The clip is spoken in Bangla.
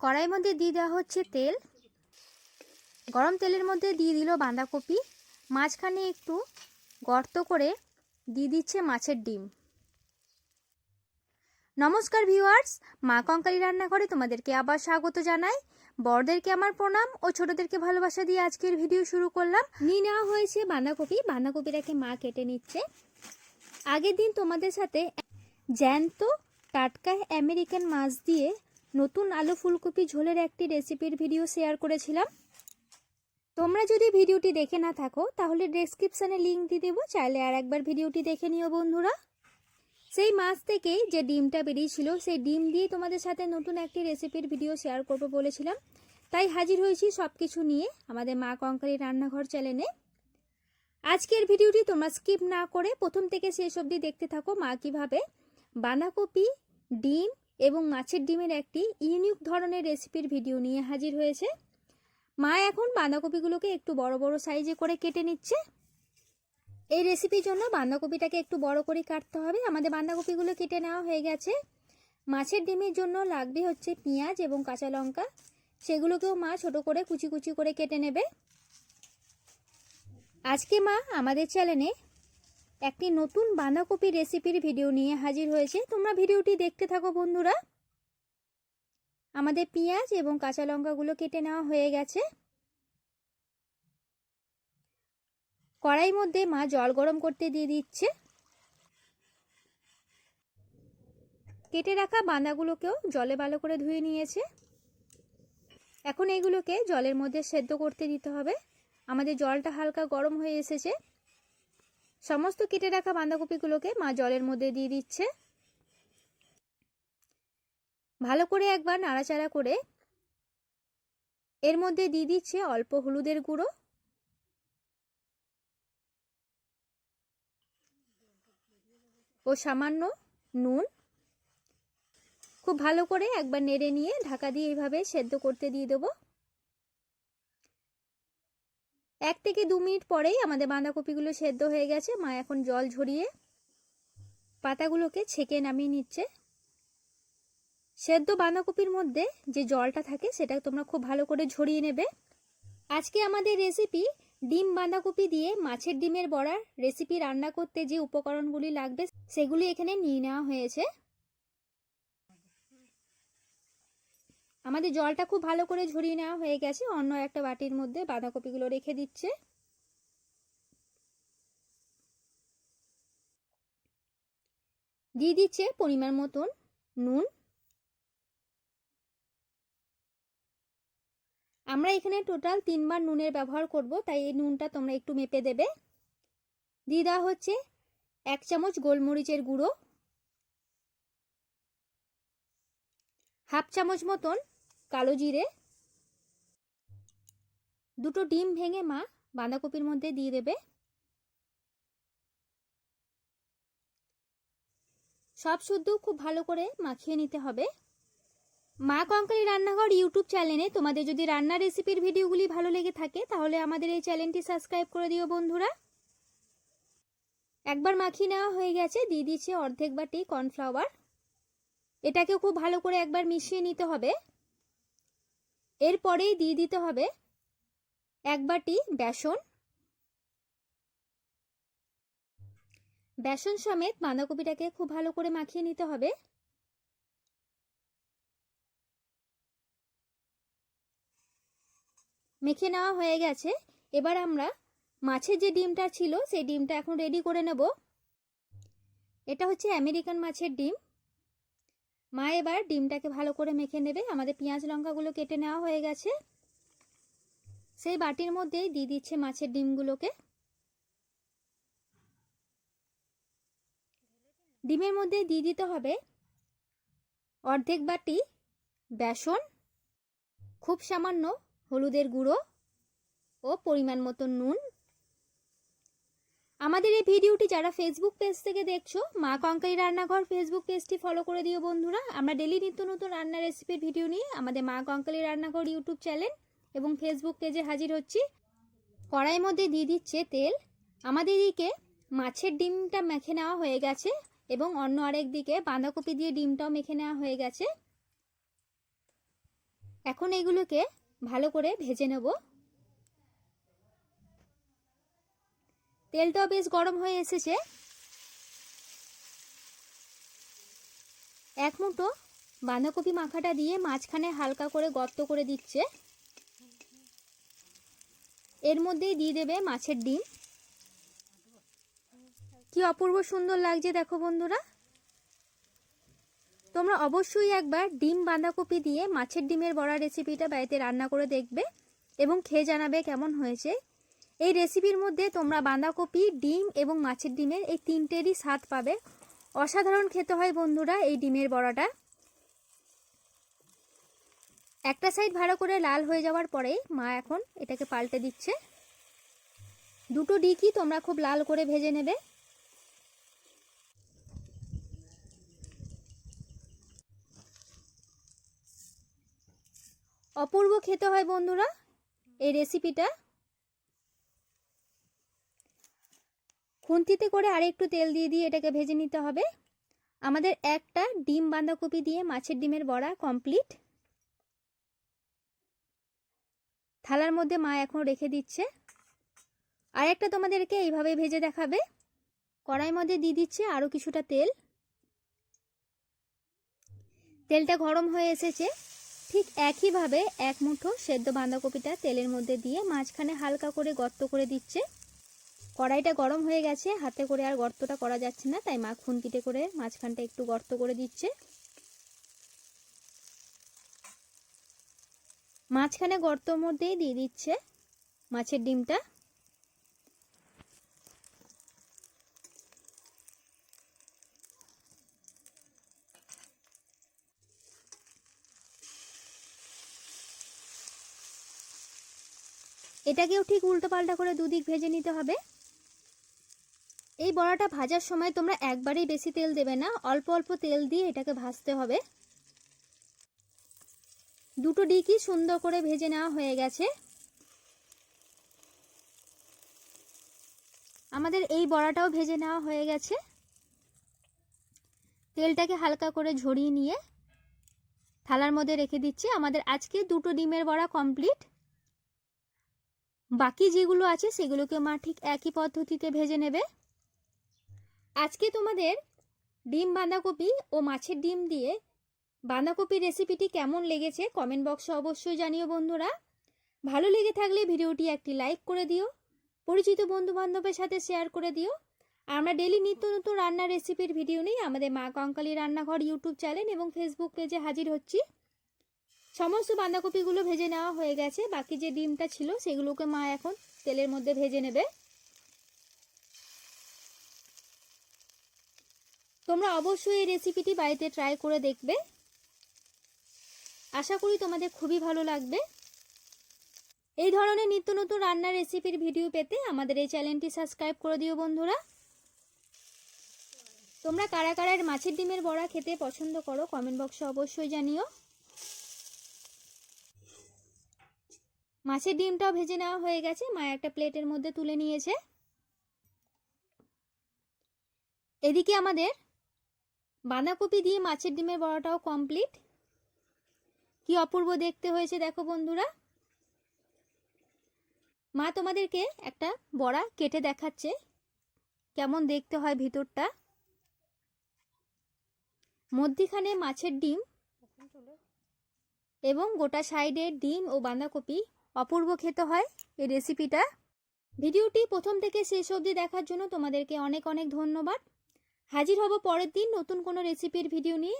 কড়াইয়ের মধ্যে দিয়ে দেওয়া হচ্ছে তেল। গরম তেলের মধ্যে দিয়ে দিল বাঁধাকপি। মাঝখানে একটু গর্ত করে দিয়ে দিচ্ছে মাছের ডিম। নমস্কার ভিউয়ার্স, মা কঙ্কালি রান্নাঘরে তোমাদেরকে আবার স্বাগত জানাই। বড়দেরকে আমার প্রণাম ও ছোটদেরকে ভালোবাসা দিয়ে আজকের ভিডিও শুরু করলাম। নিয়ে নেওয়া হয়েছে বাঁধাকপি। বাঁধাকপিটাকে মা কেটে নিচ্ছে। আগের দিন তোমাদের সাথে জ্যান্ত টাটকা আমেরিকান মাছ দিয়ে নতুন আলু ফুলকপি ঝোলের একটি রেসিপির ভিডিও শেয়ার করেছিলাম। তোমরা যদি ভিডিওটি দেখে না থাকো, তাহলে ডেসক্রিপশানে লিঙ্ক দিয়ে দেবো। চাইলে আর একবার ভিডিওটি দেখে নিও বন্ধুরা। সেই মাছ থেকেই যে ডিমটা বেরিয়েছিল, সেই ডিম দিয়ে তোমাদের সাথে নতুন একটি রেসিপির ভিডিও শেয়ার করব বলেছিলাম। তাই হাজির হয়েছি সব কিছু নিয়ে আমাদের মা কঙ্কালি রান্নাঘর চ্যানেলে আজকের ভিডিওটি তোমরা স্কিপ না করে প্রথম থেকে শেষ অবধি দেখতে থাকো মা কীভাবে বাঁধাকপি, ডিম এবং মাছের ডিমের একটি ইউনিক ধরনের রেসিপির ভিডিও নিয়ে হাজির হয়েছে। মা এখন বাঁধাকপিগুলোকে একটু বড় বড় সাইজে করে কেটে নিচ্ছে। এই রেসিপির জন্য বাঁধাকপিটাকে একটু বড় করে কাটতে হবে। আমাদের বাঁধাকপিগুলো কেটে নেওয়া হয়ে গেছে। মাছের ডিমের জন্য লাগবে হচ্ছে পেঁয়াজ এবং কাঁচা লঙ্কা। সেগুলোকেও মা ছোট করে কুচি কুচি করে কেটে নেবে। আজকে মা আমাদের চ্যানেলে একটি নতুন বাঁধাকপি রেসিপির ভিডিও নিয়ে হাজির হয়েছে। তোমরা ভিডিওটি দেখতে থাকো বন্ধুরা। আমাদের পেঁয়াজ এবং কাঁচা লঙ্কাগুলো কেটে নেওয়া হয়ে গেছে। কড়াই মধ্যে মা জল গরম করতে দিয়ে দিচ্ছে। কেটে রাখা বাঁধাগুলোকেও জলে ভালো করে ধুয়ে নিয়েছে। এখন এইগুলোকে জলের মধ্যে সেদ্ধ করতে দিতে হবে। আমাদের জলটা হালকা গরম হয়ে এসেছে। সমস্ত কেটে রাখা বাঁধাকপিগুলোকে মা জলের মধ্যে দিয়ে দিচ্ছে। ভালো করে একবার নাড়াচাড়া করে এর মধ্যে দিয়ে দিচ্ছে অল্প হলুদের গুঁড়ো। ও সামান্য নুন। খুব ভালো করে একবার নেড়ে নিয়ে ঢাকা দিয়ে এইভাবে সেদ্ধ করতে দিয়ে দেবো। এক থেকে দু মিনিট পরেই আমাদের বাঁধাকপিগুলো সেদ্ধ হয়ে গেছে। মা এখন জল ঝরিয়ে পাতাগুলোকে ছেঁকে নামিয়ে নিচ্ছে। সেদ্ধ বাঁধাকপির মধ্যে যে জলটা থাকে সেটা তোমরা খুব ভালো করে ঝরিয়ে নেবে। আজকে আমাদের রেসিপি ডিম বাঁধাকপি দিয়ে মাছের ডিমের বড়ার রেসিপি রান্না করতে যে উপকরণগুলি লাগবে, সেগুলি এখানে নিয়ে নেওয়া হয়েছে। আমাদের জলটা খুব ভালো করে ঝরিয়ে নেওয়া হয়ে গেছে। অন্য একটা বাটির মধ্যে বাঁধাকপিগুলো রেখে দিচ্ছে। দিয়ে দিচ্ছে পরিমাণ মতন নুন। আমরা এখানে টোটাল তিনবার নুনের ব্যবহার করব, তাই এই নুনটা তোমরা একটু মেপে দেবে। দিয়ে দেওয়া হচ্ছে এক চামচ গোলমরিচের গুঁড়ো। হাফ চামচ মতন কালো জিরে। দুটো ডিম ভেঙে মা বাঁধাকপির মধ্যে দিয়ে দেবে। সব শুদ্ধ খুব ভালো করে মাখিয়ে নিতে হবে। মা কঙ্কালি রান্নাঘর ইউটিউব চ্যানেলে তোমাদের যদি রান্নার রেসিপির ভিডিওগুলি ভালো লেগে থাকে তাহলে আমাদের এই চ্যানেলটি সাবস্ক্রাইব করে দিও বন্ধুরা। একবার মাখিয়ে নেওয়া হয়ে গেছে, দিয়ে দিচ্ছে অর্ধেক বাটি কর্নফ্লাওয়ার। এটাকেও খুব ভালো করে একবার মিশিয়ে নিতে হবে। এরপরেই দিয়ে দিতে হবে এক বাটি বেসন। বেসন সমেত বাঁধাকপিটাকে খুব ভালো করে মাখিয়ে নিতে হবে। মেখে নেওয়া হয়ে গেছে। এবার আমরা মাছের যে ডিমটা ছিল, সেই ডিমটা এখন রেডি করে নেব। এটা হচ্ছে আমেরিকান মাছের ডিম। মা এবার ডিমটাকে ভালো করে মেখে নেবে। আমাদের পেঁয়াজ লঙ্কাগুলো কেটে নেওয়া হয়ে গেছে। সেই বাটির মধ্যেই দিয়ে দিচ্ছে মাছের ডিমগুলোকে। ডিমের মধ্যে দিয়ে দিতে হবে অর্ধেক বাটি বেসন, খুব সামান্য হলুদের গুঁড়ো ও পরিমাণ মতো নুন। আমাদের এই ভিডিওটি যারা ফেসবুক পেজ থেকে দেখছ, মা কঙ্কারি রান্নাঘর ফেসবুক পেজটি ফলো করে দিও বন্ধুরা। আমরা ডেলি নিত্য নতুন রান্নার রেসিপির ভিডিও নিয়ে আমাদের মা কঙ্কালি রান্নাঘর ইউটিউব চ্যানেল এবং ফেসবুক পেজে হাজির হচ্ছি। কড়াইয়ের মধ্যে দিয়ে দিচ্ছে তেল। আমাদের দিকে মাছের ডিমটা মেখে নেওয়া হয়ে গেছে এবং অন্য আরেক দিকে বাঁধাকপি দিয়ে ডিমটাও মেখে নেওয়া হয়ে গেছে। এখন এগুলোকে ভালো করে ভেজে নেব। তেলটাও বেশ গরম হয়ে এসেছে। এক মুঠো বাঁধাকপি মাখাটা দিয়ে মাঝখানে হালকা করে গর্ত করে দিচ্ছে। এর মধ্যেই দিয়ে দেবে মাছের ডিম। কি অপূর্ব সুন্দর লাগছে দেখো বন্ধুরা। তোমরা অবশ্যই একবার ডিম বাঁধাকপি দিয়ে মাছের ডিমের বড়া রেসিপিটা বাড়িতে রান্না করে দেখবে এবং খেয়ে জানাবে কেমন হয়েছে। এই রেসিপির মধ্যে তোমরা বাঁধাকপি, ডিম এবং মাছের ডিমের এই তিনটেরই স্বাদ পাবে। অসাধারণ খেতে হয় বন্ধুরা এই ডিমের বড়াটা। একটা সাইড ভালো করে লাল হয়ে যাওয়ার পরে মা এখন এটাকে পাল্টে দিচ্ছে। দুটো ডিকই তোমরা খুব লাল করে ভেজে নেবে। অপূর্ব খেতে হয় বন্ধুরা এই রেসিপিটা খুন্তিতে করে আরেকটু তেল দিয়ে দিয়ে এটাকে ভেজে নিতে হবে। আমাদের একটা ডিম বাঁধাকপি দিয়ে মাছের ডিমের বড়া কমপ্লিট। থালার মধ্যে মা এখন রেখে দিচ্ছে। আর একটা তোমাদেরকে এইভাবে ভেজে দেখাবে। কড়াই মধ্যে দিয়ে দিচ্ছে আরও কিছুটা তেল। তেলটা গরম হয়ে এসেছে। ঠিক একইভাবে এক মুঠো সেদ্ধ বাঁধাকপিটা তেলের মধ্যে দিয়ে মাঝখানে হালকা করে গর্ত করে দিচ্ছে। কড়াইটা গরম হয়ে গেছে, হাতে করে আর গর্তটা করা যাচ্ছে না, তাই মা খুন্তিতে করে মাঝখানটা একটু গর্ত করে দিচ্ছে। মাঝখানে গর্তর মধ্যেই দিয়ে দিচ্ছে মাছের ডিমটা। এটাকেও ঠিক উল্টো পাল্টা করে দুদিক ভেজে নিতে হবে। এই বড়াটা ভাজার সময় তোমরা একবারেই বেশি তেল দেবে না, অল্প অল্প তেল দিয়ে এটাকে ভাজতে হবে। দুটো ডিকি সুন্দর করে ভেজে নেওয়া হয়ে গেছে। আমাদের এই বড়াটাও ভেজে নেওয়া হয়ে গেছে। তেলটাকে হালকা করে ঝরিয়ে নিয়ে থালার মধ্যে রেখে দিচ্ছি। আমাদের আজকে দুটো ডিমের বড়া কমপ্লিট। বাকি যেগুলো আছে সেগুলোকে মা ঠিক একই পদ্ধতিতে ভেজে নেবে। আজকে তোমাদের ডিম বাঁধাকপি ও মাছের ডিম দিয়ে বাঁধাকপির রেসিপিটি কেমন লেগেছে কমেন্ট বক্সে অবশ্যই জানিও বন্ধুরা। ভালো লেগে থাকলে ভিডিওটি একটি লাইক করে দিও, পরিচিত বন্ধু বান্ধবের সাথে শেয়ার করে দিও। আমরা ডেলি নিত্য নতুন রান্নার রেসিপির ভিডিও নিয়ে আমাদের মা কঙ্কালী রান্নাঘর ইউটিউব চ্যানেল এবং ফেসবুক পেজে হাজির হচ্ছি। সমস্ত বাঁধাকপিগুলো ভেজে নেওয়া হয়ে গেছে, বাকি যে ডিমটা ছিল সেগুলোকে মা এখন তেলের মধ্যে ভেজে নেবে। তোমরা অবশ্যই এই রেসিপিটি বাড়িতে ট্রাই করে দেখবে। আশা করি তোমাদের খুবই ভালো লাগবে। এই ধরনের নিত্য নতুন রান্নার রেসিপির ভিডিও পেতে আমাদের এই চ্যানেলটি সাবস্ক্রাইব করে দিও বন্ধুরা। তোমরা কারা কারার মাছের ডিমের বড়া খেতে পছন্দ করো কমেন্ট বক্সে অবশ্যই জানিও। মাছের ডিমটাও ভেজে নেওয়া হয়ে গেছে, মা একটা প্লেটের মধ্যে তুলে নিয়েছে। এদিকে আমাদের বাঁধাকপি দিয়ে মাছের ডিমের বড়াটাও কমপ্লিট। কি অপূর্ব দেখতে হয়েছে দেখো বন্ধুরা। মা তোমাদেরকে একটা বড়া কেটে দেখাচ্ছে। কেমন দেখতে হয় ভিতরটা। মধ্যিখানে মাছের ডিম এবং গোটা সাইডে ডিম ও বাঁধাকপি অপূর্ব খেতে হয় এই রেসিপিটা ভিডিওটি প্রথম থেকে শেষ অবধি দেখার জন্য তোমাদেরকে অনেক অনেক ধন্যবাদ। হাজির হব পরের দিন নতুন কোনো রেসিপির ভিডিও নিয়ে।